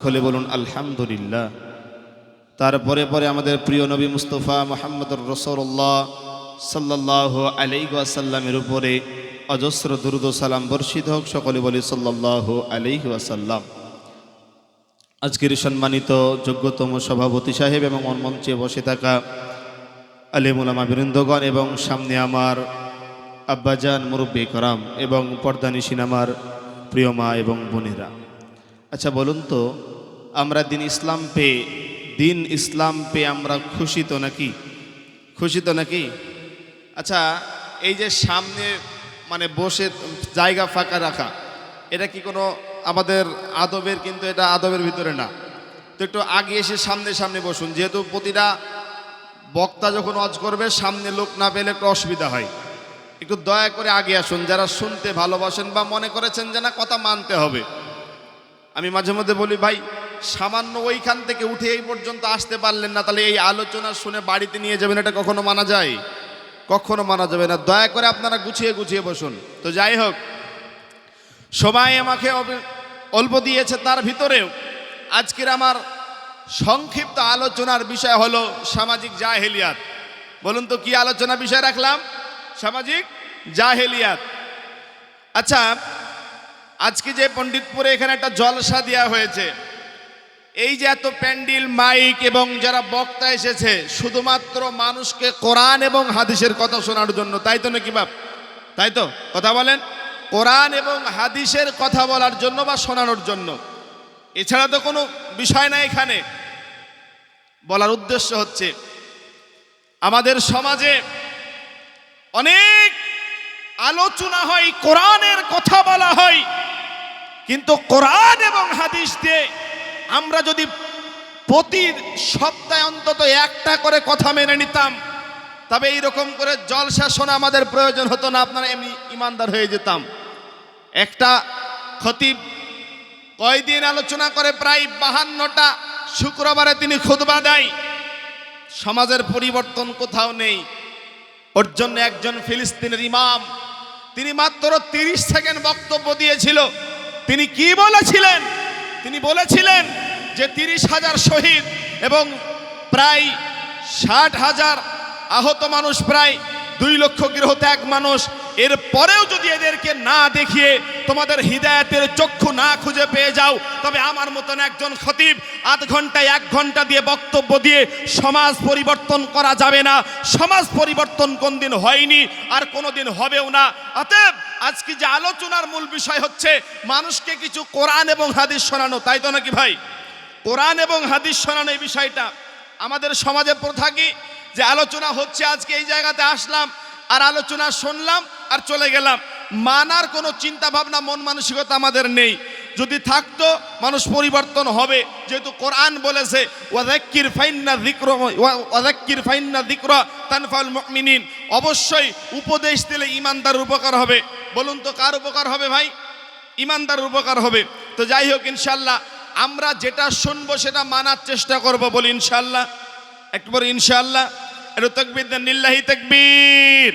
খুলে বলুন, আলহামদুলিল্লাহ। তারপরে পরে আমাদের প্রিয় নবী মুস্তফা মোহাম্মদুর রসৌল্লাহ সাল্লাহ আলাইসাল্লামের উপরে অজস্র দুরুদ সালাম বর্ষিত হোক, সকলে বলি সাল্লাহ আলাইহি ওয়াসাল্লাম। আজকের সম্মানিত যোগ্যতম সভাপতি সাহেব এবং মঞ্চে বসে থাকা আলিমুলামা বৃন্দগণ এবং সামনে আমার আব্বাজান মুরব্বী করাম এবং পর্দানিসীন আমার প্রিয় মা এবং বোনেরা। আচ্ছা বলুন তো, আমরা দিন ইসলাম পেয়ে দিন ইসলাম পেয়ে আমরা খুশি তো নাকি? খুশি তো নাকি? আচ্ছা এই যে সামনে মানে বসে জায়গা ফাঁকা রাখা, এটা কি কোনো আমাদের আদবের কিন্তু এটা আদবের ভিতরে না। তো একটু আগে এসে সামনে সামনে বসুন, যেহেতু প্রতিটা বক্তা যখন অজ করবে, সামনে লোক না পেলে একটু অসুবিধা হয়। একটু দয়া করে আগে আসুন, যারা শুনতে ভালোবাসেন বা মনে করেছেন যে না, কথা মানতে হবে। আমি মাঝে মধ্যে বলি, ভাই, সামান্য ওইখান থেকে উঠে এই পর্যন্ত আসতে পারলেন না, তাহলে এই আলোচনা শুনে বাড়িতে নিয়ে যাবেন, এটা কখনো মানা যায়? কখনো মানা যাবে না। দয়া করে আপনারা গুছিয়ে গুছিয়ে বসুন। তো যাই হোক সময় আমাকে অল্প দিয়েছে তার ভিতরেও। আজকের আমার সংক্ষিপ্ত আলোচনার বিষয় হলো সামাজিক জাহেলিয়াত। বলুন তো, কি আলোচনা বিষয় রাখলাম? সামাজিক জাহেলিয়াত। আচ্ছা আজকে যে পণ্ডিতপুরে এখানে একটা জলসা দেওয়া হয়েছে, এই যে এত প্যান্ডেল, মাইক এবং যারা বক্তা এসেছে, শুধুমাত্র মানুষকে কোরআন এবং হাদিসের কথা শোনার জন্য, তাই তো নাকি বাপ? তাই তো? কথা বলেন? কোরআন এবং হাদিসের কথা বলার জন্য বা শোনানোর জন্য। এছাড়া তো কোনো বিষয় নাই এখানে। বলার উদ্দেশ্য হচ্ছে, আমাদের সমাজে অনেক আলোচনা হয়, কোরআনের কথা বলা হয়। কিন্তু কোরআন এবং হাদিস দিয়ে আমরা যদি প্রতি সপ্তাহে অন্তত একটা করে কথা মেনে নিতাম, তবে এইরকম করে জলসা শোনা আমাদের প্রয়োজন হতো না, আপনারা এমনি ইমানদার হয়ে যেতাম। একটা খতিব কয়দিন আলোচনা করে প্রায় বাহান্নটা শুক্রবারে তিনি খুতবা দেয়। সমাজের পরিবর্তন কোথাও নেই। ওর জন্য একজন ফিলিস্তিনের ইমাম। তিনি মাত্র তিরিশ সেকেন্ড বক্তব্য দিয়েছিল। তিনি কি বলেছিলেন? তিনি বলেছিলেন যে তিরিশ হাজার শহীদ এবং প্রায় ষাট হাজার আহত মানুষ প্রায় দুই লক্ষ গৃহত্যাগ মানুষ। এর পরেও যদি এদেরকে না দেখিয়ে তোমাদের হৃদায়তের চক্ষু না খুঁজে পেয়ে যাও, তবে আমার মতন একজন খতিব আধ ঘন্টায় এক ঘণ্টা দিয়ে বক্তব্য দিয়ে সমাজ পরিবর্তন করা যাবে না। সমাজ পরিবর্তন কোনদিন হয়নি আর কোনোদিন হবেও না। অতএব আজকে যে আলোচনার মূল বিষয় হচ্ছে, মানুষকে কিছু কোরআন এবং হাদিস শোনানো, তাই তো নাকি ভাই? কোরআন এবং হাদিস শোনানো এই বিষয়টা আমাদের সমাজে প্রথা কি যে আলোচনা হচ্ছে আজকে এই জায়গাতে আসলাম আর আলোচনা শুনলাম আর চলে গেলাম। মানার কোনো চিন্তা ভাবনা মন মানসিকতা আমাদের নেই। যদি থাকতো মানুষ পরিবর্তন হবে। যেহেতু কোরআন বলেছে মুমিনিন। অবশ্যই উপদেশ দিলে ইমানদার উপকার হবে। বলুন তো, কার উপকার হবে ভাই? ইমানদার উপকার হবে। তো যাই হোক, ইনশাল্লাহ আমরা যেটা শুনব সেটা মানার চেষ্টা করব বলি ইনশাল্লাহ। একটু ইনশাল্লাহ একটু তকবির নিল্লাহি তকবীর।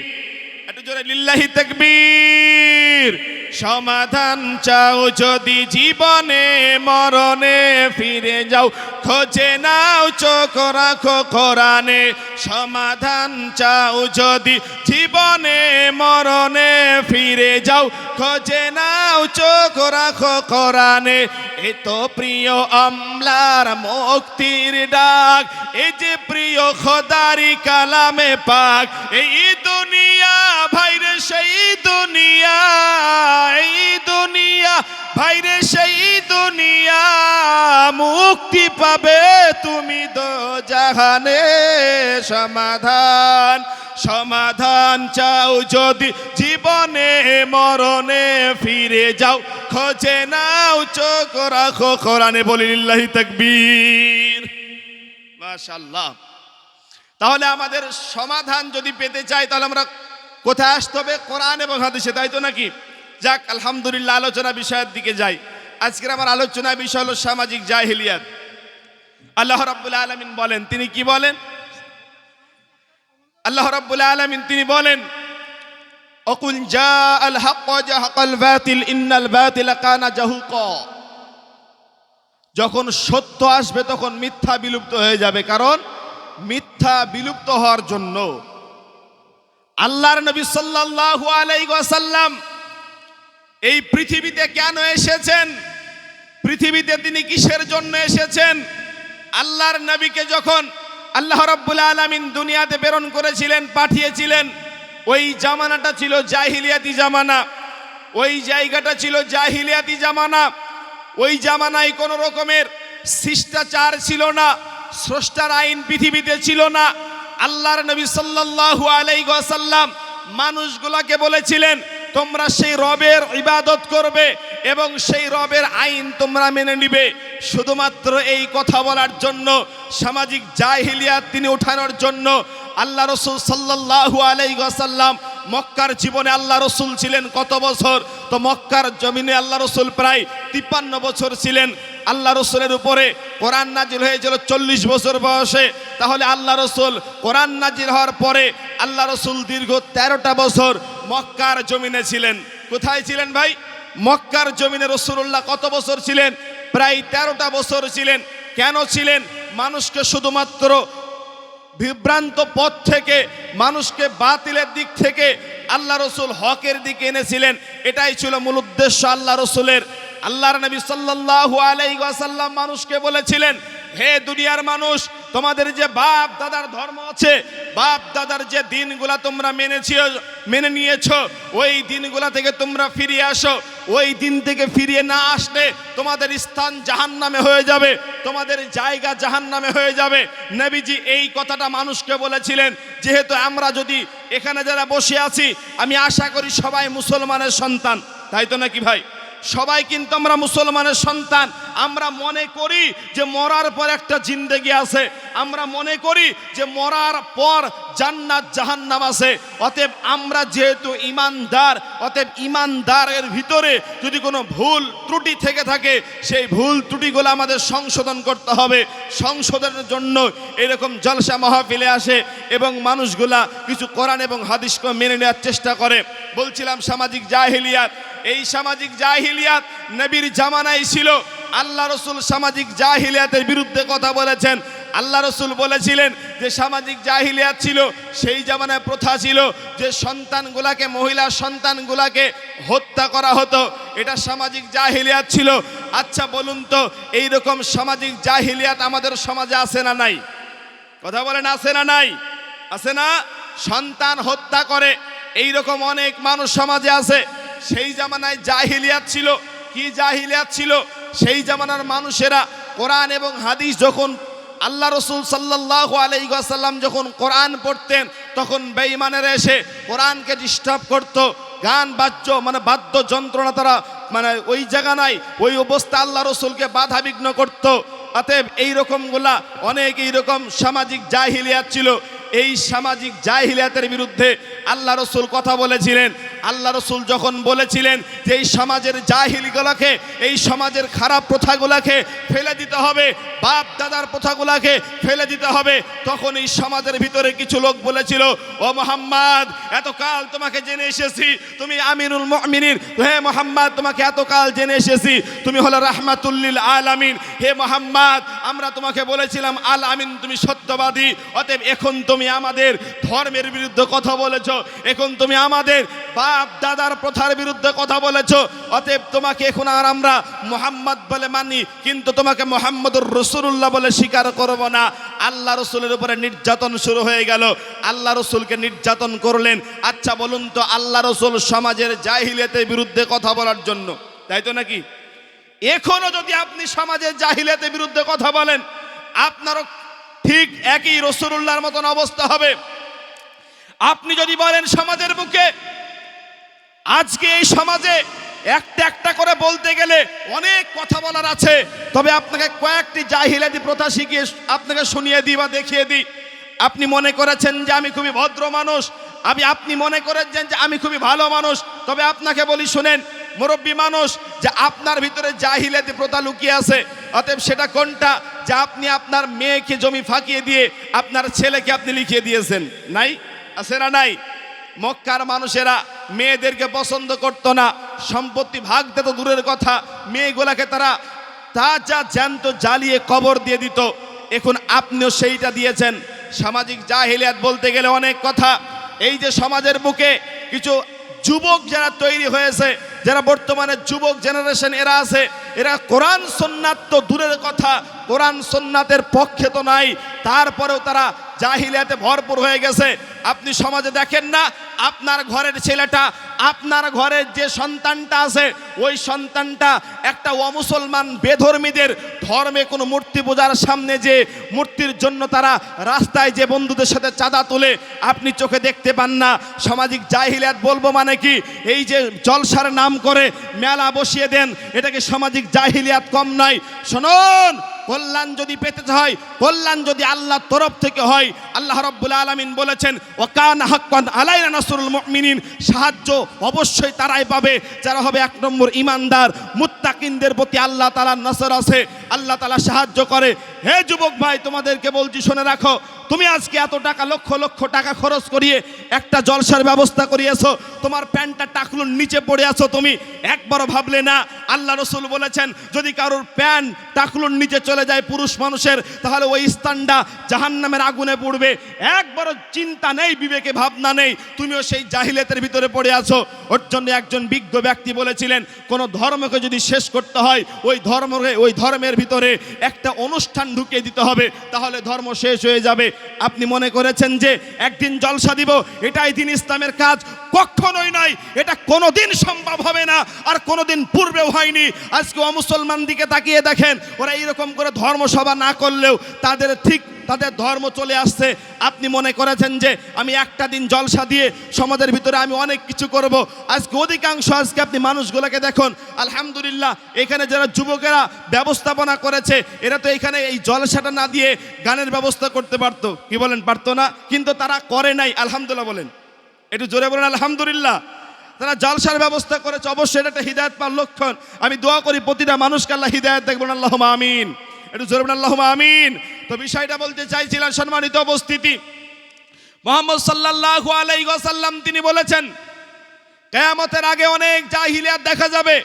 একটু জোরে লিল্লাহি তকবীর। সমাধান চাও যদি জীবনে, মরণে ফিরে যাও। খোঁজে নাও, চোখ রাখো কোরআনে। সমাধান চাও যদি জীবনে, মরণে ফিরে যাও। খোঁজে নাও, চোখ রাখো কোরআনে। এ তো প্রিয় আমলার মুক্তির ডাক। এ যে প্রিয় খোদারি কালামে পাক। এই দুনিয়া, ভাইরে, সেই দুনিয়া। এই দুনিয়া, ভাইরে সেই দুনিয়া, মুক্তি পাবে তুমি দো জাহানে। সমাধান সমাধান চাও যদি জীবনে, মরণে ফিরে যাও। খোঁজে নাও, চোখ রাখো, কোরআনে বলি লিল্লাহি তাকবীর। মাশাআল্লাহ। তাহলে আমাদের সমাধান যদি পেতে চাই, তাহলে আমরা কোথায় আসতে হবে? কোরআন এবং হাদিসে, তাই তো নাকি? যাক, আলহামদুলিল্লাহ, আলোচনা বিষয়ের দিকে যাই। আজকের আমার আলোচনা বিষয় হলো সামাজিক জাহিলিয়াত। আল্লাহ রাব্বুল আলামিন বলেন, তিনি কি বলেন? আল্লাহ রাব্বুল আলামিন, তিনি বলেন, অকুল জা আল হক ওয়া জাহাকাল বাতিল, ইন্নাল বাতিল কানা জাহুকা। যখন সত্য আসবে, তখন মিথ্যা বিলুপ্ত হয়ে যাবে। কারণ, মিথ্যা বিলুপ্ত হওয়ার জন্য আল্লাহর নবী সাল্লাল্লাহু আলাইহি ওয়াসাল্লাম এই পৃথিবীতে কেন এসেছেন? পৃথিবীতে তিনি কিসের জন্য এসেছেন? আল্লাহর নবীকে যখন আল্লাহ রাব্বুল আলামিন দুনিয়াতে প্রেরণ করেছিলেন, পাঠিয়েছিলেন, ওই জামানাটা ছিল জাহিলিয়াতি জামানা। ওই জায়গাটা ছিল জাহিলিয়াতি জামানা। ওই জামানায় কোনো রকমের শিষ্টাচার ছিল না, স্রষ্টার আইন পৃথিবীতে ছিল না। আল্লাহর নবী সাল্লাল্লাহু আলাইহি ওয়াসাল্লাম মানুষগুলাকে বলেছিলেন তোমরা সেই রবের ইবাদত করবে এবং সেই রবের আইন তোমরা মেনে নিবে। শুধুমাত্র এই কথা বলার জন্য, সামাজিক জাহিলিয়াত তিনি ওঠানোর জন্য আল্লাহ রসুল সাল্লাল্লাহু আলাইহি ওয়াসাল্লাম মক্কার জীবনে আল্লাহ রসুল ছিলেন কত বছর? তো মক্কার জমিনে আল্লাহ রসুল প্রায় তিপ্পান্ন বছর ছিলেন। আল্লাহ রসুলের উপরে কোরআন নাজিল হয়েছিল চল্লিশ বছর বয়সে। তাহলে আল্লাহ রসুল কোরআন নাজিল হওয়ার পরে আল্লাহ রসুল দীর্ঘ তেরোটা বছর মক্কার জমিনে ছিলেন। কোথায় ছিলেন ভাই? মক্কার জমিনে রসুল্লাহ কত বছর ছিলেন? প্রায় তেরোটা বছর ছিলেন। কেন ছিলেন? মানুষকে শুধুমাত্র বিভ্রান্ত পথ থেকে, মানুষকে বাতিলের দিক থেকে আল্লাহ রসুল হকের দিকে এনেছিলেন। এটাই ছিল মূল উদ্দেশ্য আল্লাহ রসুলের। আল্লাহর নবী আলাইহি ওয়াসাল্লাম মানুষকে বলেছিলেন, হে দুনিয়ার মানুষ তোমাদের যে বাপ দাদার ধর্ম আছে, বাপ দাদার যে দিনগুলা তোমরা মেনেছি মেনে নিয়েছো, ওই দিনগুলা থেকে তোমরা ফিরিয়ে আসো, ওই দিন থেকে ফিরিয়ে না আসলে তোমাদের স্থান জাহান্নামে হয়ে যাবে, তোমাদের জায়গা জাহান্নামে হয়ে যাবে। নবীজি এই কথাটা মানুষকে বলেছিলেন, যেহেতু আমরা যদি এখানে যারা বসে আছি, আমি আশা করি সবাই মুসলমানের সন্তান, তাই তো নাকি ভাই? সবাই কিন্তু আমরা মুসলমানের সন্তান আমরা মনে করি যে মরার পর একটা জিন্দেগি আছে। আমরা মনে করি যে মরার পর জান্নাত জাহান্নাম আছে। অতএব আমরা যেহেতু ইমানদার, অতএব ইমানদারের ভিতরে যদি কোনো ভুল ত্রুটি থেকে থাকে, সেই ভুল ত্রুটিগুলো আমাদের সংশোধন করতে হবে। সংশোধনের জন্য এরকম জলসা মহাফিলে আসে এবং মানুষগুলা কিছু কোরআন এবং হাদিসকে মেনে নেওয়ার চেষ্টা করে। বলছিলাম সামাজিক জাহিলিয়াত। এই সামাজিক জাহিলিয়াত নবীর জামানায় ছিল। আল্লাহ রসুল সামাজিক জাহিলিয়াতের বিরুদ্ধে কথা বলেছেন। আল্লাহ রসুল বলেছিলেন যে সামাজিক জাহিলিয়াত ছিল, সেই জামানায় প্রথা ছিল যে সন্তানগুলাকে, মহিলা সন্তানগুলাকে হত্যা করা হতো। এটা সামাজিক জাহিলিয়াত ছিল। আচ্ছা বলুন তো এই রকম সামাজিক জাহিলিয়াত আমাদের সমাজে আছে না নাই? কথা বলেন, আছে না নাই? আছে না? সন্তান হত্যা করে এই রকম অনেক মানুষ সমাজে আছে। সেই জামানায় জাহিলিয়াত ছিল। কি জাহিলিয়াত ছিল? সেই জামানার মানুষেরা কোরআন এবং হাদিস যখন আল্লাহ রসুল সাল্লাহ আলাইসাল্লাম যখন কোরআন পড়তেন, তখন বেঈমানেরা এসে কোরআনকে ডিস্টার্ব করতো। গান, বাদ্য মানে বাদ্য যন্ত্রণা তারা মানে ওই জায়গা নাই, ওই অবস্থা আল্লাহ রসুলকে বাধা বিঘ্ন করতো। অতএব এইরকমগুলা অনেক এইরকম সামাজিক জাহিলিয়াত ছিল। এই সামাজিক জাহিলিয়াতের বিরুদ্ধে আল্লাহ রসুল কথা বলেছিলেন আল্লাহ রসুল যখন বলেছিলেন যে এই সমাজের জাহিলিগুলাকে, এই সমাজের খারাপ প্রথাগুলাকে ফেলে দিতে হবে, বাপ দাদার প্রথাগুলাকে ফেলে দিতে হবে, তখন এই সমাজের ভিতরে কিছু লোক বলেছিল, ও মোহাম্মদ, এতকাল তোমাকে জেনে এসেছি, তুমি আমিনুল মমিনির হে মোহাম্মদ, তোমাকে এতকাল জেনে এসেছি, তুমি হলো রাহমাতুল্লিল আলামিন। হে মোহাম্মদ, আমরা তোমাকে বলেছিলাম, আল আমিন, তুমি সত্যবাদী, অতএব এখন তুমি আমাদের ধর্মের বিরুদ্ধে কথা বলেছ, এখন তুমি আমাদের বাপ দাদার প্রথার বিরুদ্ধে কথা বলেছ, অতএব তোমাকে এখন আর আমরা মোহাম্মদ বলে মানি, কিন্তু তোমাকে মোহাম্মদুর রসুল্লাহ বলে স্বীকার করব না। আল্লাহ রসুলের উপরে নির্যাতন শুরু হয়ে গেল। আল্লাহ রসুলকে নির্যাতন করলেন। আচ্ছা বলুন তো, আল্লাহ রসুল সমাজের জাহিলিয়াতের বিরুদ্ধে কথা বলার জন্য, তাই তো নাকি? এখনও যদি আপনি সমাজের জাহিলিয়াতের বিরুদ্ধে কথা বলেন, আপনারও ঠিক একই রসুল্লাহর মতন অবস্থা হবে। আপনি যদি বলেন সমাজের বুকে আজকে এই সমাজে একটা একটা করে বলতে গেলে অনেক কথা বলার আছে। তবে আপনাকে কয়েকটি জাহিলাদি প্রথা শিখিয়ে আপনাকে শুনিয়ে দিই বা দেখিয়ে দিই। আপনি মনে করেছেন যে আমি খুবই ভদ্র মানুষ? আমি, আপনি মনে করেছেন যে আমি খুবই ভালো মানুষ? তবে আপনাকে বলি, শুনেন, মুরব্বী মানুষ, যে আপনার ভিতরে জাহিলাতি প্রথা লুকিয়ে আছে। অতএব সেটা কোনটা? যে আপনি আপনার মেয়েকে জমি ফাঁকিয়ে দিয়ে আপনার ছেলেকে আপনি লিখিয়ে দিয়েছেন। নাই? আছে না নাই? মক্কার মানুষেরা মেয়েদেরকে পছন্দ করতো না। সম্পত্তি ভাগ দিত, দূরের কথা। মেয়েগুলাকে তারা তা যা জ্যান্ত জ্বালিয়ে কবর দিয়ে দিত। এখন আপনিও সেইটা দিয়েছেন। সামাজিক জাহিলিয়াত বলতে গেলে অনেক কথা। এই যে সমাজের বুকে কিছু যুবক যারা তৈরি হয়েছে, যারা বর্তমানে যুবক জেনারেশন এরা আছে, এরা কোরআন সন্ন্যাত তো দূরের কথা, কোরআন সন্ন্যাতের পক্ষে তো নাই, তারপরেও তারা জাহিলিয়াতে ভরপুর হয়ে গেছে। আপনি সমাজে দেখেন না, আপনার ঘরের ছেলেটা আপনার ঘরের যে সন্তানটা আছে, ওই সন্তানটা একটা অমুসলমান বেধর্মীদের ধর্মে কোনো মূর্তি পূজার সামনে যে মূর্তির জন্য তারা রাস্তায় যে বন্ধুদের সাথে চাঁদা তোলে, আপনি চোখে দেখতে পান না। সামাজিক জাহিলিয়াত বলব মানে কি? এই যে জলসার নাম করে মেলা বসিয়ে দেন এটাকে সামাজিক জাহিলিয়াত কম নয়? শুনুন! কল্যাণ যদি পেতে হয়, কল্যাণ যদি আল্লাহর তরফ থেকে হয়, আল্লাহ রব্বুল আলামিন বলেছেন ও কান হাক্কান আলাইনা নাসরুল মুমিনিন। সাহায্য অবশ্যই তারাই পাবে, যারা হবে এক নম্বর ইমানদার মুত্তাকিনদের প্রতি আল্লাহ তাআলার নসর আছে, আল্লাহ তাআলা সাহায্য করে। হে যুবক ভাই, তোমাদেরকে বলছি, শুনে রাখো, তুমি আজকে এত টাকা, লক্ষ লক্ষ টাকা খরচ করিয়ে একটা জলসার ব্যবস্থা করিয়েছো, তোমার প্যান্টটা টাকলুর নিচে পড়ে আছো তুমি, একবারও ভাবলে না। আল্লাহ রসুল বলেছেন, যদি কারোর প্যান্ট টাকলুর নিচে চলে যায় পুরুষ মানুষের, তাহলে ওই স্থানটা জাহান্নামের আগুনে পড়বে। একবারও চিন্তা নেই, বিবেকে ভাবনা নেই, তুমিও সেই জাহিলিয়াতের ভিতরে পড়ে আছো। ওর জন্য একজন বিজ্ঞ ব্যক্তি বলেছিলেন, কোনো ধর্মকে যদি শেষ করতে হয়, ওই ধর্মকে, ওই ধর্মের ভিতরে একটা অনুষ্ঠান ঢুকিয়ে দিতে হবে, তাহলে ধর্ম শেষ হয়ে যাবে। আপনি মনে করেছেন যে একদিন জলসা দিব, এটাই দিন ইসলামের কাজ? কখনোই নয়, এটা কোনোদিন সম্ভব হবে না, আর কোনোদিন পূর্বেও হয়নি। আজকে অমুসলমান দিকে তাকিয়ে দেখেন, ওরা এইরকম করে ধর্মসভা না করলেও তাদের ঠিক, তাদের ধর্ম চলে আসছে। আপনি মনে করেছেন যে আমি একটা দিন জলসা দিয়ে সমাজের ভিতরে আমি অনেক কিছু করব। আজকে অধিকাংশ আজকে আপনি মানুষগুলোকে দেখুন, আলহামদুলিল্লাহ, এখানে যারা যুবকেরা ব্যবস্থাপনা করেছে, এরা তো এখানে এই জলসাটা না দিয়ে গানের ব্যবস্থা করতে পারতো। কি বলেন, পারতো না? কিন্তু তারা করে নাই, আলহামদুলিল্লাহ বলেন। একটু জোরে বলেন, আলহামদুলিল্লাহ। তারা জলসার ব্যবস্থা করেছে, অবশ্যই এটা একটা হৃদায়ত পাওয়ার লক্ষণ। আমি দোয়া করি প্রতিটা মানুষকে আল্লাহ হৃদায়ত দেখবেন আল্লাহ আমিন। একটু জোরে আল্লাহ আমিন। তো বিষয়টা বলতে চাইছিলাম, সম্মানিত উপস্থিতি। মোহাম্মদ সাল্লাল্লাহু আলাইহি ওয়াসাল্লাম তিনি বলেছেন, কেয়ামতের আগে অনেক জাহিলিয়াত দেখা যাবে।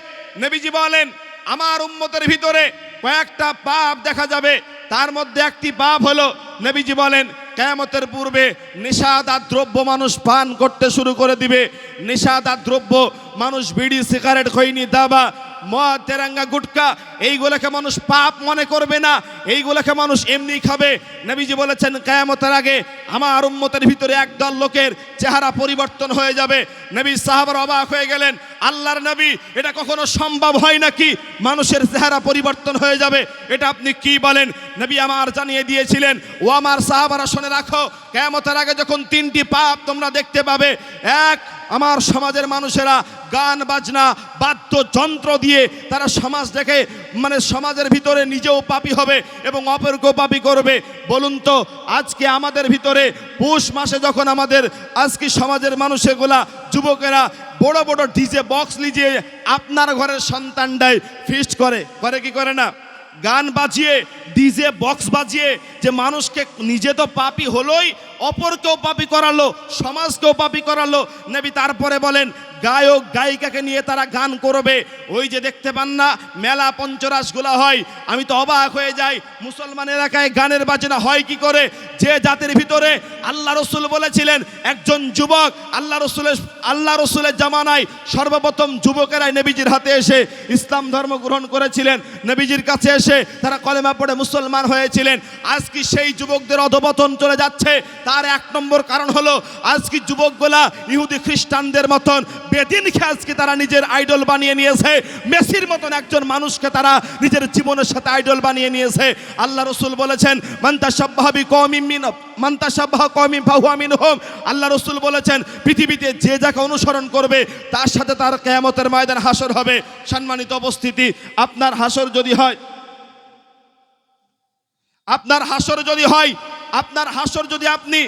নবীজি বলেন, আমার উম্মতের ভিতরে কয়েকটা পাপ দেখা যাবে। তার মধ্যে একটি পাপ হলো, নবীজি বলেন, কেয়ামতের পূর্বে নেশাদার দ্রব্য মানুষ পান করতে শুরু করে দিবে। নেশাদার দ্রব্য মানুষ বিড়ি, সিগারেট, খৈনি, দাবা, মদ, তেরাঙ্গা, গুটকা এইগুলোকে মানুষ পাপ মনে করবে না। এইগুলোকে মানুষ এমনি খাবে। নবীজি বলেছেন, কেয়ামতের আগে আমার উম্মতের ভিতরে একদল লোকের চেহারা পরিবর্তন হয়ে যাবে। নবী সাহাবার অবাক হয়ে গেলেন, আল্লাহর নবী, এটা কখনো সম্ভব হয় নাকি? মানুষের চেহারা পরিবর্তন হয়ে যাবে, এটা আপনি কি বলেন? নবী আমার জানিয়ে দিয়েছিলেন, ও আমার সাহাবারা, শুনে রাখো, কেয়ামতের আগে যখন তিনটি পাপ তোমরা দেখতে পাবে, এক, আমার সমাজের মানুষেরা গান, বাজনা, বাদ্যযন্ত্র দিয়ে তারা সমাজ দেখে মানে সমাজের ভিতরে নিজেও পাপি হবে এবং অপরকেও পাপি করবে। বলুন তো, আজকে আমাদের ভিতরে পৌষ মাসে যখন আমাদের, আজকে সমাজের মানুষেগুলা, যুবকেরা বড় বড় ডিজে বক্স লিজিয়ে আপনার ঘরের সন্তানটাই ফিস্ট করে। করে কি করে না? গান বাজিয়ে ডিজে বক্স বাজিয়ে যে মানুষকে নিজে তো পাপি হলোই, অপরকেও পাপি করালো, সমাজকেও পাপি করালো। নেবি তারপরে বলেন, গায়ক, গায়িকাকে নিয়ে তারা গান করবে। ওই যে দেখতে পান না, মেলা পঞ্চরাসগুলা হয়। আমি তো অবাক হয়ে যাই, মুসলমান এলাকায় গানের বাজনা হয় কি করে? যে জাতির ভিতরে আল্লাহ রসুল বলেছিলেন, একজন যুবক আল্লাহ রসুলের আল্লাহ রসুলের জামানায় সর্বপ্রথম যুবকেরাই নবীজির হাতে এসে ইসলাম ধর্ম গ্রহণ করেছিলেন। নবীজির কাছে এসে তারা কলেমা পড়ে মুসলমান হয়েছিলেন। আজকে সেই যুবকদের অধপতন চলে যাচ্ছে। তার এক নম্বর কারণ হলো, আজকে যুবকগুলা ইহুদি খ্রিস্টানদের মতন বেদিনকে আজকে তারা নিজের আইডল বানিয়ে নিয়েছে। মেসির মতন একজন মানুষকে তারা নিজের জীবনের সাথে আইডল বানিয়ে নিয়েছে। আল্লাহ রসুল বলেছেন মান্তা সাব্বাহাবি কমিন মান্তা সাব্বাহ কমিন ফাহুয়ামিন হোম আল্লাহ রসুল বলেছেন, পৃথিবীতে যে যাকে অনুসরণ করবে, তার সাথে তার কেয়ামতের ময়দান হাসর হবে। সম্মানিত উপস্থিতি, আপনার হাসর যদি হয় আপনার হাসর যদি হয় আপনার হাসর যদি আপনি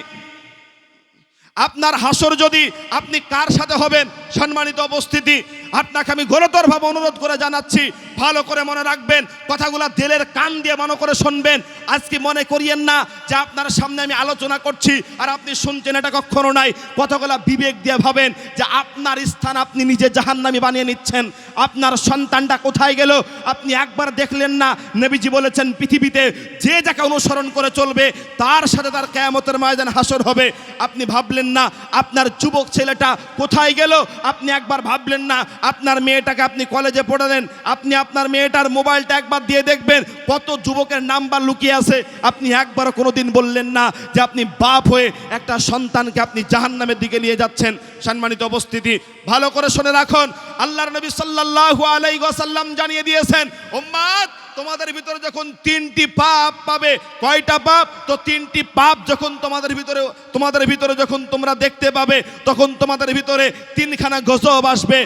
আপনার হাসর যদি আপনি কার সাথে হবেন? সম্মানিত উপস্থিতি, আপনাকে আমি গরতরভাবে অনুরোধ করে জানাচ্ছি, ভালো করে মনে রাখবেন, কথাগুলো দিলের কান দিয়ে মনে করে শুনবেন। আজকে মনে করিয়েন না যে আপনার সামনে আমি আলোচনা করছি আর আপনি শুনছেন এটা কখনো নাই। কথাগুলো বিবেক দিয়ে ভাবেন যে আপনার স্থান আপনি নিজে জাহান্নামি বানিয়ে নিচ্ছেন। আপনার সন্তানটা কোথায় গেল? আপনি একবার দেখলেন না? নবীজি বলেছেন, পৃথিবীতে যে যাকে অনুসরণ করে চলবে, তার সাথে তার কেয়ামতের ময়দান হাসর হবে। আপনি ভাবলেন না, আপনার যুবক ছেলেটা কোথায় গেল? আপনি একবার ভাবলেন না, আপনার মেয়েটাকে আপনি কলেজে পড়ালেন, আপনি আপনার মেয়েটার মোবাইলটা একবার দিয়ে দেখবেন, কত যুবকের নাম্বার লুকিয়ে আছে। আপনি একবারও কোনোদিন বললেন না যে আপনি বাপ হয়ে একটা সন্তানকে আপনি জাহান্নামের দিকে নিয়ে যাচ্ছেন। সম্মানিত উপস্থিতি, ভালো করে শুনে রাখুন। আল্লাহর নবী সাল্লাল্লাহু আলাইহি ওয়াসাল্লাম জানিয়ে দিয়েছেন, উম্মাদ তোমাদের ভিতরে যখন তিনটি পাপ পাবে, কয়টা পাপ? তো তিনটি পাপ যখন তোমাদের ভিতরে তোমাদের ভিতরে যখন তোমরা দেখতে পাবে, তখন তোমাদের ভিতরে তিনখানা গজব আসবে।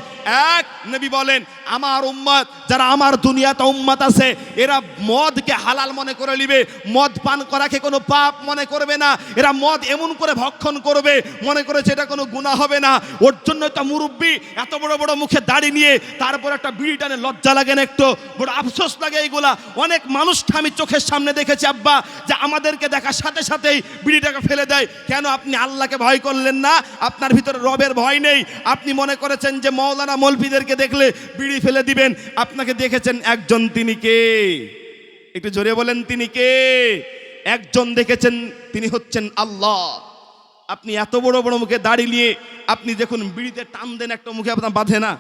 এক, নবী বলেন, আমার উম্মত, যারা আমার দুনিয়াতে উম্মত আছে, এরা মদকে হালাল মনে করে নিবে। মদ পান করাকে কোনো পাপ মনে করবে না। এরা মদ এমন করে ভক্ষণ করবে, মনে করেছে এটা কোনো গুণা হবে না। ওর জন্য একটা মুরব্বী এত বড় বড় মুখে দাড়ি নিয়ে, তারপর একটা বিড়ি টানে লজ্জা লাগে না একটু। বড় আফসোস লাগে এইগুলা। অনেক মানুষটা আমি চোখের সামনে দেখেছি, আব্বা, যে আমাদেরকে দেখার সাথে সাথেই বিড়িটাকে ফেলে দেয়। কেন আপনি আল্লাহকে ভয় করলেন না? আপনার ভিতরে রবের ভয় নেই। আপনি মনে করেছেন যে মৌলানা মৌলভীদেরকে দেখলে বিড়ি ফেলে দিবেন? আপনাকে দেখেছেন একজন তিনি কে? একটু জোরে বলেন, তিনি কে? একজন দেখেছেন, তিনি হচ্ছেন আল্লাহ। আপনি এত বড় বড় মুখে দাড়ি নিয়ে আপনি দেখুন বিড়িতে টান দেন, একটা মুখে আপনার বাঁধে না?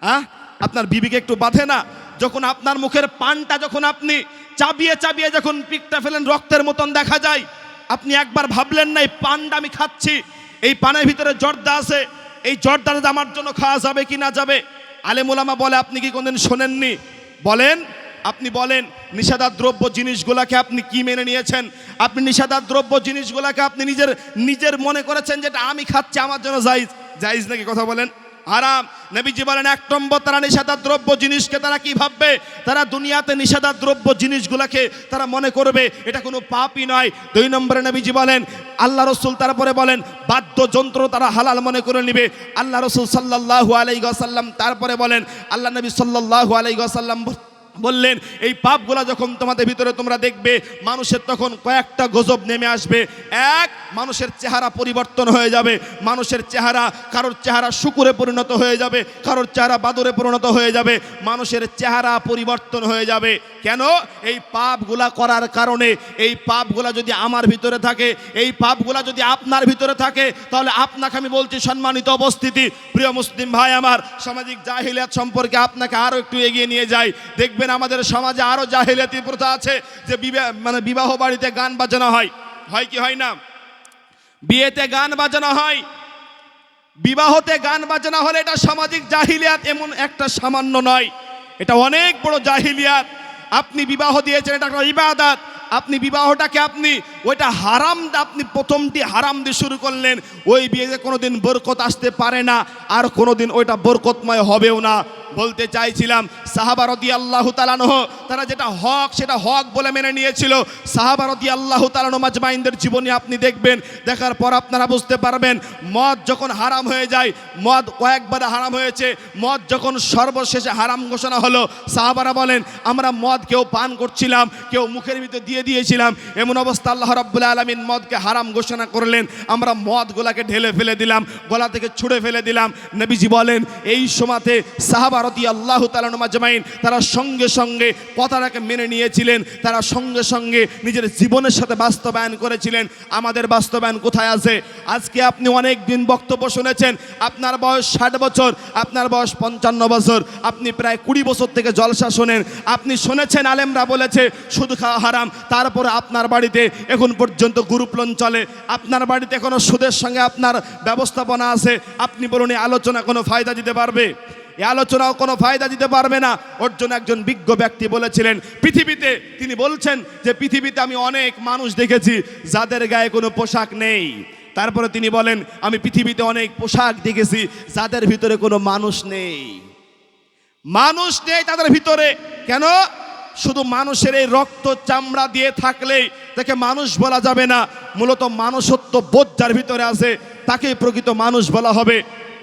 হ্যাঁ? আপনার বিবিকে একটু বাঁধে না? যখন আপনার মুখের পানটা যখন আপনি চাবিয়ে চাবিয়ে যখন পিকটা ফেলেন, রক্তের মতন দেখা যায়, আপনি একবার ভাবলেন না, এই পানটা আমি খাচ্ছি, এই পানের ভিতরে জর্দা আছে, এই জর্দাটা আমার জন্য খাওয়া যাবে কি না যাবে? আলেমুলামা বলে, আপনি কি কোনদিন শোনেননি? বলেন, আপনি বলেন নিষেধার দ্রব্য জিনিসগুলোকে আপনি কি মেনে নিয়েছেন? আপনি নিষেধার দ্রব্য জিনিসগুলোকে আপনি নিজের নিজের মনে করেছেন যেটা আমি খাচ্ছি, আমার জন্য জাইজ জাইজ নাকি? কথা বলেন। হারাম। নবীজি বলেন, এক নম্বর তারা নিষেধার দ্রব্য জিনিসকে তারা কি ভাববে? তারা দুনিয়াতে নিষেধার দ্রব্য জিনিসগুলোকে তারা মনে করবে, এটা কোনো পাপই নয়। দুই নম্বরে নবীজি বলেন, আল্লাহ রসুল তারপরে বলেন, বাদ্যযন্ত্র তারা হালাল মনে করে নিবে। আল্লাহ রসুল সাল্লাহু আলাইসাল্লাম তারপরে বলেন, আল্লাহ নবী সাল্লাহু আলাইসাল্লাম বললেন, এই পাপগুলা যখন তোমাদের ভিতরে তোমরা দেখবে, মানুষের তখন কয়েকটা গজব নেমে আসবে। এক, মানুষের চেহারা পরিবর্তন হয়ে যাবে। মানুষের চেহারা কারোর চেহারা শুকুরে পরিণত হয়ে যাবে, কারোর চেহারা বাদরে পরিণত হয়ে যাবে। মানুষের চেহারা পরিবর্তন হয়ে যাবে। কেন? এই পাপগুলা করার কারণে, এই পাপগুলা যদি আমার ভিতরে থাকে, এই পাপগুলা যদি আপনার ভিতরে থাকে, তাহলে আপনাকে আমি বলছি সম্মানিত উপস্থিতি। প্রিয় মুসলিম ভাই আমার, সামাজিক জাহিলিয়াত সম্পর্কে আপনাকে আরও একটু এগিয়ে নিয়ে যাই। দেখবেন আমাদের সমাজে আরও জাহিলিয়াতি প্রথা আছে যে মানে বিবাহ বাড়িতে গান বাজানো হয়। হয় কি হয় না? বিয়েতে গান বাজানো হয়। বিবাহতে গান বাজানো হলে এটা সামাজিক জাহিলিয়াত এমন একটা সামান্য নয়। এটা অনেক বড় জাহিলিয়াত। আপনি বিবাহ দিয়েছেন, এটা একটা ইবাদাত। আপনি বিবাহটাকে আপনি, ওইটা হারাম, আপনি প্রথমটি হারাম দিয়ে শুরু করলেন, ওই বিয়েতে কোনোদিন বরকত আসতে পারে না, আর কোনোদিন ওইটা বরকতময় হবেও না। বলতে চাইছিলাম সাহাবারদি আল্লাহ তালানহ তারা যেটা হক সেটা হক বলে মেনে নিয়েছিল। সাহাবারদি আল্লাহ তালানো মাজমাইনদের জীবনী আপনি দেখবেন, দেখার পর আপনারা বুঝতে পারবেন, মদ যখন হারাম হয়ে যায়, মদ কয়েকবার হারাম হয়েছে, মদ যখন সর্বশেষে হারাম ঘোষণা হলো, সাহাবারা বলেন, আমরা মদ কেউ পান করছিলাম, কেউ মুখের ভিতরে দিয়ে দিয়েছিলাম, এমন অবস্থা আল্লাহ রব্বুল্লাহ আলমিন মদকে হারাম ঘোষণা করলেন, আমরা মদগুলাকে ঢেলে ফেলে দিলাম, গলা থেকে ছুঁড়ে ফেলে দিলাম। নবীজি বলেন, এই সময়তে সাহাবারতি আল্লাহ তালানুমাজমাইন তারা সঙ্গে সঙ্গে কথাটাকে মেনে নিয়েছিলেন, তারা সঙ্গে সঙ্গে নিজের জীবনের সাথে বাস্তবায়ন করেছিলেন। আমাদের বাস্তবায়ন কোথায় আছে? আজকে আপনি অনেক দিন বক্তব্য শুনেছেন, আপনার বয়স ষাট বছর, আপনার বয়স পঞ্চান্ন বছর, আপনি প্রায় কুড়ি বছর থেকে জলসা শোনেন। আপনি শুনেছেন, আলেমরা বলেছে শুধু খাওয়া হারাম। তারপরে আপনার বাড়িতে এখন পর্যন্ত গুরুপ্লন চলে। আপনার বাড়িতে কোনো সুদের সঙ্গে আপনার ব্যবস্থাপনা আছে। আপনি বলুন আলোচনা কোনো ফায়দা দিতে পারবে? এই আলোচনাও কোনো ফায়দা দিতে পারবে না। ওর জন্য একজন বিজ্ঞ ব্যক্তি বলেছিলেন, পৃথিবীতে তিনি বলছেন যে পৃথিবীতে আমি অনেক মানুষ দেখেছি যাদের গায়ে কোনো পোশাক নেই। তারপরে তিনি বলেন, আমি পৃথিবীতে অনেক পোশাক দেখেছি যাদের ভিতরে কোনো মানুষ নেই। মানুষ নেই তাদের ভিতরে। কেন? শুধু মানুষের এই রক্ত চামড়া দিয়ে থাকলেই তাকে মানুষ বলা যাবে না। মূলত মানুষত্ব বোধ যার ভিতরে আছে তাকে প্রকৃত মানুষ বলা হবে।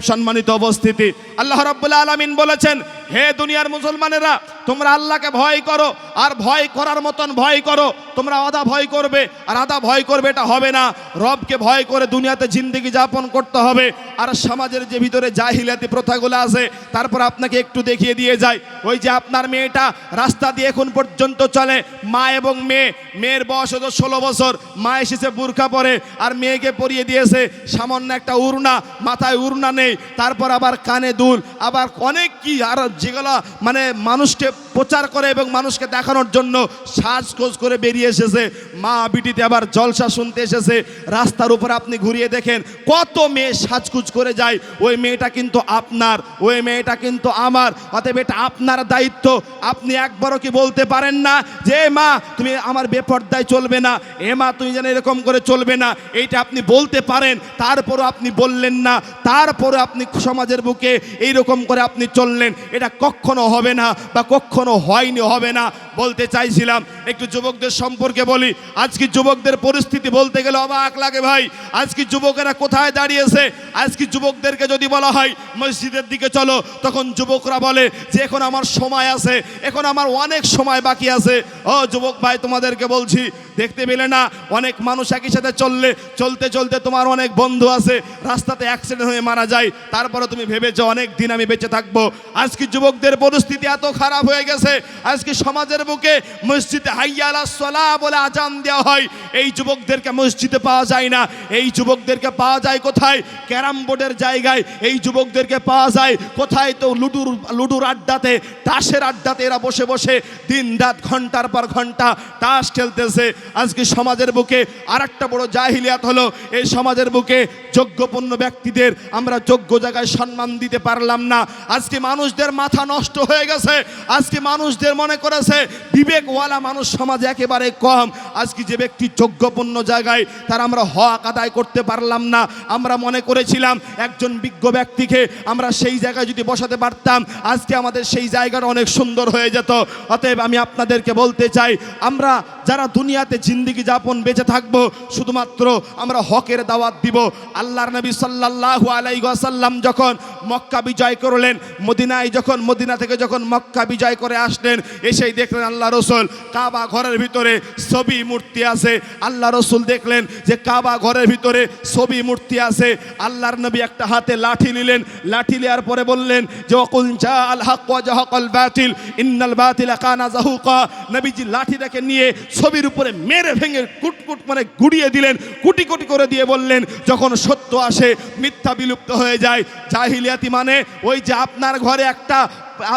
সম্মানিত উপস্থিতি। আল্লাহ রাব্বুল আলামিন বলেছেন, হে দুনিয়ার মুসলমানেরা, তোমরা আল্লাহকে ভয় করো, আর ভয় করার মতন ভয় করো। তোমরা আদা ভয় করবে, আর আদা ভয় করবে এটা হবে না। রবকে ভয় করে দুনিয়াতে জিন্দগি যাপন করতে হবে, আর সমাজের যে ভিতরে জাহিলাতি প্রথাগুলো আছে, তারপর আপনাকে একটু দেখিয়ে দিয়ে যায় ওই যে আপনার মেয়েটা রাস্তা দিয়ে এখন পর্যন্ত চলে, মা এবং মেয়ে। মেয়ের বয়স হতো ষোলো বছর, মা এসেছে বুরখা পরে, আর মেয়েকে পরিয়ে দিয়েছে সামান্য একটা উড়না, মাথায় উড়না নেই। তারপর আবার কানে দুল আবার অনেক কি আর যেগুলো মানে মানুষকে প্রচার করে এবং মানুষকে দেখানোর জন্য সাজগোজ করে বেরিয়ে এসেছে। মা বিটিতে আবার জলসা শুনতে এসেছে। রাস্তার উপরে আপনি ঘুরিয়ে দেখেন, কত মেয়ে সাজগুজ করে যায়। ওই মেয়েটা কিন্তু আপনার, ওই মেয়েটা কিন্তু আমার। অতএব এটা আপনার দায়িত্ব। আপনি একবারও কি বলতে পারেন না যে, মা, তুমি আমার বেপর্দায় চলবে না। এ মা, তুমি যেন এরকম করে চলবে না। এইটা আপনি বলতে পারেন, তারপরও আপনি বললেন না। তারপরে আপনি সমাজের বুকে এইরকম করে আপনি চললেন। এটা কখনো হবে না বা কখনো হয়নি হবে না। বলতে চাইছিলাম, একটু যুবকদের সম্পর্কে বলি। আজকে যুবকদের পরিস্থিতি বলতে গেলে অবাক লাগে ভাই। আজকে যুবকেরা কোথায় দাঁড়িয়েছে? আজকে যুবকদেরকে যদি বলা হয়, মসজিদের দিকে চলো, তখন যুবকরা বলে যে, এখন আমার সময় আছে, এখন আমার অনেক সময় বাকি আছে। ও যুবক ভাই, তোমাদেরকে বলছি, দেখতে পেলে না, অনেক মানুষ একই সাথে চললে, চলতে চলতে তোমার অনেক বন্ধু আছে, রাস্তাতে অ্যাক্সিডেন্ট হয়ে মারা যায়, তারপরে তুমি ভেবেছো অনেক দিন আমি বেঁচে থাকব। আজকে যুবকদের পরিস্থিতি এত খারাপ হয়ে গেছে, আজকে সমাজের বুকে মসজিদে হাইয়ালা সলা বলে আজান দেওয়া হয়। এই যুবকদেরকে মসজিদে পাওয়া যায় না। এই যুবকদেরকে পাওয়া যায় কোথায়? ক্যারাম বোর্ডের জায়গায়। এই যুবকদেরকে পাওয়া যায় কোথায়? তো লুডুর লুডুর আড্ডাতে, তাসের আড্ডাতে এরা বসে বসে দিন রাত ঘণ্টার পর ঘণ্টা তাস খেলতেছে। আজকে সমাজের বুকে আর একটা বড় জাহিলিয়াত হলো, এই সমাজের বুকে যোগ্যপূর্ণ ব্যক্তিদের আমরা যোগ্য জায়গায় সম্মান দিতে পারলাম না। আজকে মানুষদের মাথা নষ্ট হয়ে গেছে। আজকে মানুষদের মনে করেছে বিবেকওয়ালা মানুষ সমাজে একেবারে কম। আজকে যে ব্যক্তি যোগ্যপূর্ণ জায়গায়, তার আমরা হক আদায় করতে পারলাম না। আমরা মনে করেছিলাম একজন বিজ্ঞ ব্যক্তিকে আমরা সেই জায়গায় যদি বসাতে পারতাম, আজকে আমাদের সেই জায়গাটা অনেক সুন্দর হয়ে যেত। অতএব আমি আপনাদেরকে বলতে চাই, আমরা যারা দুনিয়াতে জিন্দিগি যাপন বেঁচে থাকব, শুধুমাত্র আমরা হকের দাওয়াত দিব। আল্লাহর নবী সাল্লাল্লাহু আলাইহি ওয়াসাল্লাম যখন মক্কা বিজয় করলেন, মদিনায় যখন, মদিনা থেকে যখন মক্কা বিজয় করে আসলেন, এসেই দেখলেন আল্লাহ রসুল কাবা ঘরের ভিতরে ছবি মূর্তি আছে। আল্লাহ রসুল দেখলেন যে কাবা ঘরের ভিতরে ছবি মূর্তি আছে। আল্লাহর নবী একটা হাতে লাঠি নিলেন। লাঠি নেওয়ার পরে বললেন যে অকুল জা আল হক ওয়া জাহাকাল বাতিল, ইন্নাল বাতিল কানা জাহুকা। নবীজি লাঠিটাকে নিয়ে ছবির উপরে মেরে ভেঙে কুটকুট মানে গুড়িয়ে দিলেন কুটি কুটি করে দিয়ে বললেন, যখন সত্য আসে মিথ্যা বিলুপ্ত হয়ে যায়, জাহিলিয়াতি মানে ওই যে আপনার ঘরে একটা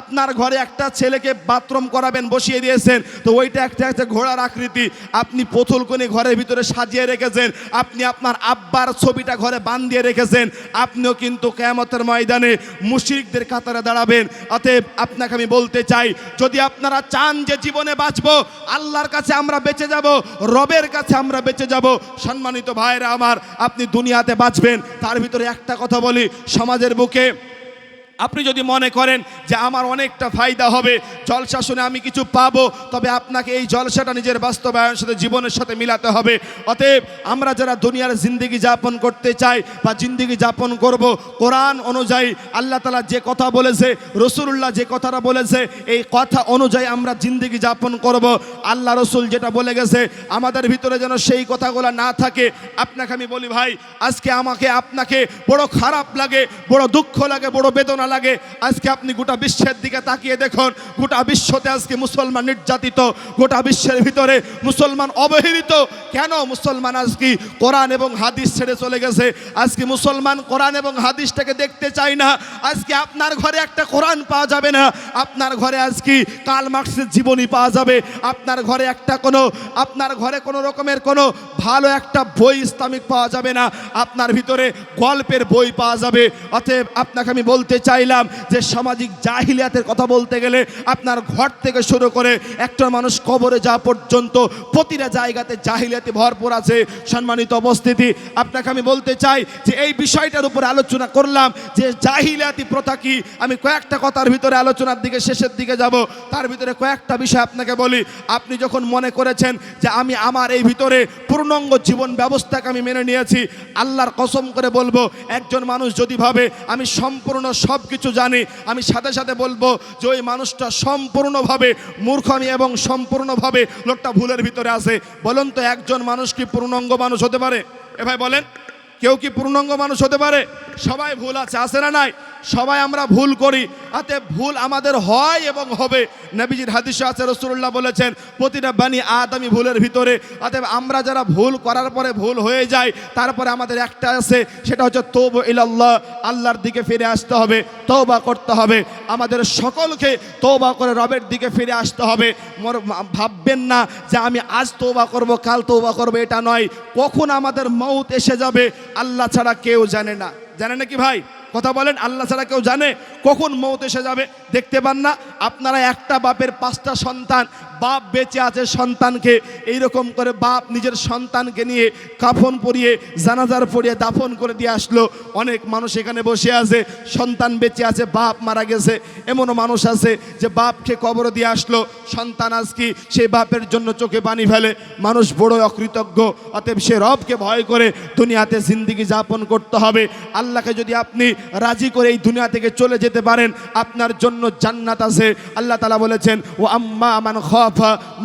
আপনার ঘরে একটা ছেলেকে বাথরুম করাবেন, বসিয়ে দিয়েছেন, তো ওইটা একটা একটা ঘোড়ার আকৃতি। আপনি কোণে ঘরের ভিতরে সাজিয়ে রেখেছেন, আপনি আপনার আব্বার ছবিটা ঘরে বান্ধিয়ে রেখেছেন, আপনিও কিন্তু কেয়ামতের ময়দানে মুশরিকদের কাতারে দাঁড়াবেন। অতএব আপনাকে আমি বলতে চাই, যদি আপনারা চান যে জীবনে বাঁচবো, আল্লাহর কাছে আমরা বেঁচে যাব, রবের কাছে আমরা বেঁচে যাব। সম্মানিত ভাইরা আমার, আপনি দুনিয়াতে বাঁচবেন, তার ভিতরে একটা কথা বলি, সমাজের বুকে আপনি যদি মনে করেন যে আমার অনেকটা ফায়দা হবে, জলসা শুনে আমি কিছু পাবো, তবে আপনাকে এই জলসাটা নিজের বাস্তবায়নের সাথে জীবনের সাথে মিলাতে হবে। অতএব আমরা যারা দুনিয়ার জিন্দগি যাপন করতে চাই বা জিন্দগি যাপন করব, কোরআন অনুযায়ী আল্লাহ তালা যে কথা বলেছে রসুল্লাহ যে কথাটা বলেছে, এই কথা অনুযায়ী আমরা জিন্দগি যাপন করব। আল্লাহ রসুল যেটা বলে গেছে, আমাদের ভিতরে যেন সেই কথাগুলো না থাকে। আপনাকে আমি বলি ভাই, আজকে আমাকে আপনাকে বড় খারাপ লাগে, বড় দুঃখ লাগে, বড় বেদনা লাগে। আজকে আপনি গোটা বিশ্বের দিকে তাকিয়ে দেখুন। গোটা বিশ্বতে আজকে মুসলমান নির্যাতিত। গোটা বিশ্বের ভিতরে মুসলমান অবহেলিত। কেন মুসলমান আজকে কোরআন এবং হাদিস ছেড়ে চলে গেছে? আজকে মুসলমান কোরআন এবং হাদিসটাকে দেখতে চায় না। আজকে আপনার ঘরে একটা কোরআন পাওয়া যাবে না। আপনার ঘরে আজকে কাল মার্কসের জীবনী পাওয়া যাবে। আপনার ঘরে একটা কোনো, আপনার ঘরে কোনো রকমের কোনো ভালো একটা বই ইসলামিক পাওয়া যাবে না। আপনার ভিতরে গল্পের বই পাওয়া যাবে। অতএব আপনাকে আমি বলতে চাই চাইলাম যে সামাজিক জাহিলিয়াতের কথা বলতে গেলে আপনার ঘর থেকে শুরু করে একটা মানুষ কবরে যাওয়া পর্যন্ত প্রতিটা জায়গাতে জাহিলিয়াতে ভরপুর আছে, সম্মানিত উপস্থিতি, আপনাকে আমি বলতে চাই যে এই বিষয়টার উপরে আলোচনা করলাম যে জাহিলিয়াতি প্রথা কি? আমি কয়েকটা কথার ভিতরে আলোচনার দিকে, শেষের দিকে যাব। তার ভিতরে কয়েকটা বিষয় আপনাকে বলি। আপনি যখন মনে করেছেন যে আমি আমার এই ভিতরে পূর্ণাঙ্গ জীবন ব্যবস্থাকে আমি মেনে নিয়েছি, আল্লাহর কসম করে বলব, একজন মানুষ যদি ভাবে আমি সম্পূর্ণ সব কিছু জানি, আমি সাথে সাথে বলব যে ওই মানুষটা সম্পূর্ণভাবে মূর্খামি এবং সম্পূর্ণভাবে লোকটা ভুলের ভিতরে আছে। বলুন তো একজন মানুষ কি পূর্ণাঙ্গ মানুষ হতে পারে? এ ভাই বলেন। কেউ কি পূর্ণাঙ্গ মানুষ হতে পারে? সবাই ভুল আছে আছে না নাই? সবাই আমরা ভুল করি। আতে ভুল আমাদের হয় এবং হবে। নবীজির হাদিস আছে রসুল্লাহ বলেছেন, প্রতিটা বাণী আদামি ভুলের ভিতরে। অতএব আমরা যারা ভুল করার পরে ভুল হয়ে যায় তারপরে আমাদের একটা আছে, সেটা হচ্ছে তৌব ইলাল্লাহ, আল্লাহর দিকে ফিরে আসতে হবে তৌবা করতে হবে। আমাদের সকলকে তৌবা করে রবের দিকে ফিরে আসতে হবে। মোর, ভাববেন না যে আমি আজ তৌবা করব, কাল তৌবা করব, এটা নয়। কখন আমাদের মৌত এসে যাবে? আল্লাহ ছাড়া কেউ জানে না। জানে নাকি ভাই? কথা বলেন, আল্লাহ ছাড়া কেউ জানে? কখন মৌত এসে যাবে? দেখতে পান না? আপনারা একটা বাপের পাঁচটা সন্তান বাপ বেঁচে আছে সন্তানকে, এইরকম করে বাপ নিজের সন্তানকে নিয়ে কাফন পরিয়ে, জানাজার পরিয়ে দাফন করে দিয়ে আসলো। অনেক মানুষ এখানে বসে আছে, সন্তান বেঁচে আছে, বাপ মারা গেছে। এমনও মানুষ আছে যে বাপকে কবর দিয়ে আসলো। সন্তান আজ কি সেই বাপের জন্য চোখে পানি ফেলে? মানুষ বড় অকৃতজ্ঞ, অতএব সে রবকে ভয় করে দুনিয়াতে জিন্দিগি যাপন করতে হবে। আল্লাহকে যদি আপনি রাজি করে এই দুনিয়া থেকে চলে যেতে পারেন, আপনার জন্য জান্নাত আছে। আল্লাহ তালা বলেছেন ও আম্মা আমান খাফা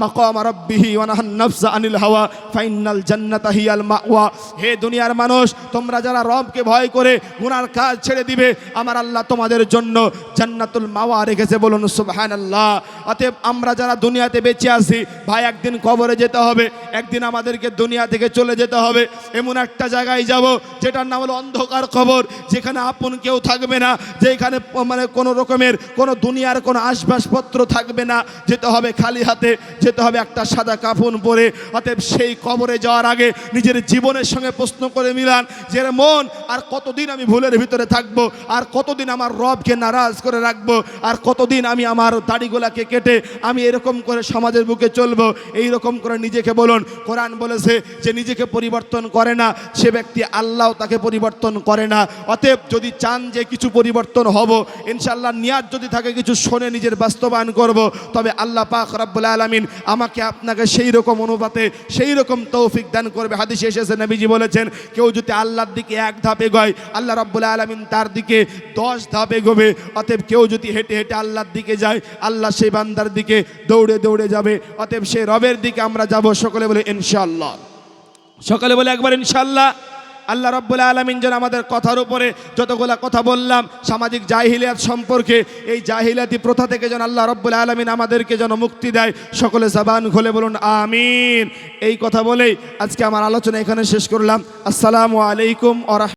মাকাম রাব্বিহি ওয়া নাহান নাফসা আনিল হাওয়া ফাইনাল জান্নাতা হিয়াল মাওয়া। হে দুনিয়ার মানুষ, তোমরা যারা রবকে ভয় করে গুনার কাজ ছেড়ে দিবে, আমার আল্লাহ তোমাদের জন্য জান্নাতুল মাওয়া রেখেছে বলুন সুবহানাল্লাহ। অতএব আমরা যারা দুনিয়াতে বেঁচে আছি, ভাই, একদিন কবরে যেতে হবে, একদিন আমাদেরকে দুনিয়া থেকে চলে যেতে হবে। এমন একটা জায়গায় যাব, যেটার নাম হলো অন্ধকার কবর, যেখানে আপন কেউ থাকবে না, যেখানে মানে কোনো রকমের কোনো দুনিয়ার কোনো আসবাসপত্র থাকবে না, যেতে হবে খালি হাতে। যেতে হবে একটা সাদা কাফন পরে। অতএব সেই কবরে যাওয়ার আগে নিজের জীবনের সঙ্গে প্রশ্ন করে মিলান যে মন, আর কতদিন আমি ভুলের ভিতরে থাকব? আর কতদিন আমার রবকে নারাজ করে রাখব? আর কতদিন আমি আমার দাড়িগুলাকে কেটে আমি এরকম করে সমাজের বুকে চলবো? এই রকম করে নিজেকে বলুন, কোরআন বলেছে যে নিজেকে পরিবর্তন করে না, সে ব্যক্তি আল্লাহ তাকে পরিবর্তন করে না। অতএব যদি চান যে কিছু পরিবর্তন হব ইনশাল্লাহ নিয়াজ যদি থাকে, কিছু শোনে নিজের বাস্তবায়ন করব, তবে আল্লাহ পাক রব্বুল আলমিন আমাকে আপনাকে সেই রকম অনুপাতে, সেই রকম তৌফিক দান করবে। হাদিসে এসেছে, নবীজি বলেছেন, কেউ যদি আল্লাহর দিকে এক ধাপ এগোয়, আল্লাহ রব্বুল আলমিন তার দিকে দশ ধাপ এগোবে। অতএব কেউ যদি হেঁটে হেঁটে আল্লাহর দিকে যায়, আল্লাহ সেই বান্দার দিকে দৌড়ে দৌড়ে যাবে। অতএব সেই রবের দিকে আমরা যাব। সকলে বলে, ইনশাআল্লাহ। সকালে বলে, একবার ইনশাল্লাহ আল্লাহ রব্বুল আলমিন যেন আমাদের কথার উপরে যতগুলা কথা বললাম, সামাজিক জাহিলিয়াত সম্পর্কে, এই জাহিলিয়াতি প্রথা থেকে যেন আল্লাহ রব্বুল আলমিন আমাদেরকে যেন মুক্তি দেয়, সকলে সাবান খোলে বলুন, আমিন। এই কথা বলেই আজকে আমার আলোচনা এখানে শেষ করলাম। আসসালামু আলাইকুম আ